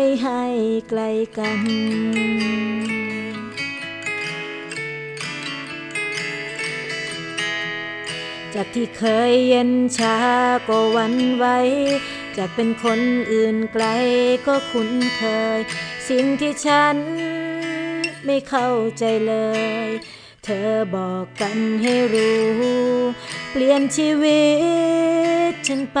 ไม่ให้ไกลกัน จากที่เคยเย็นชาก็วันไวจากเป็นคนอื่นไกลก็คุ้นเคย สิ่งที่ฉันไม่เข้าใจเลย เธอบอกกันให้รู้ เปลี่ยนชีวิตฉันไป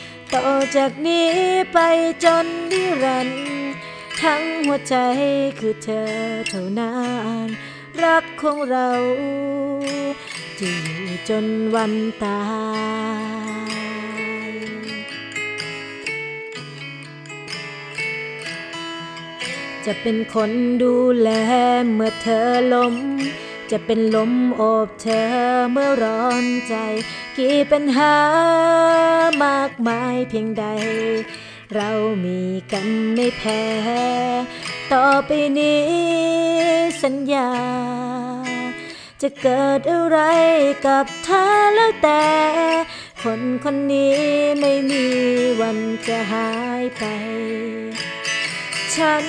ต่อจากนี้ไปจนนิรันดร์ทั้งหัวใจคือเธอเท่านั้นรักของเราจะอยู่จนวันตายจะเป็นคนดูแลเมื่อเธอล้มจะเป็นลมโอบเธอเมื่อร้อนใจ กี่ปัญหามากมายเพียงใด เรามีกันไม่แพ้ ต่อไปนี้สัญญา จะเกิดอะไรกับเธอแล้วแต่ คนคนนี้ไม่มีวันจะหายไป ฉัน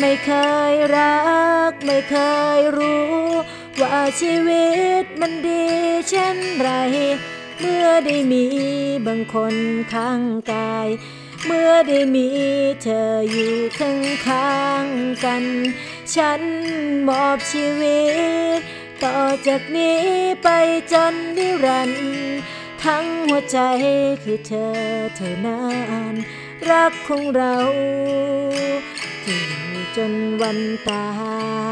ไม่เคยรัก ไม่เคยรู้ ว่าชีวิตมันดีเช่นไร เมื่อได้มีบางคนข้างกาย เมื่อได้มีเธออยู่ข้างข้างๆกัน ฉันมอบชีวิต ต่อจากนี้ไปจนนิรันดร์ทั้งหัวใจคือเธอเท่านั้นรักของเราจะอยู่จนวันตาย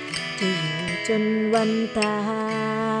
จะอยู่จนวันตาย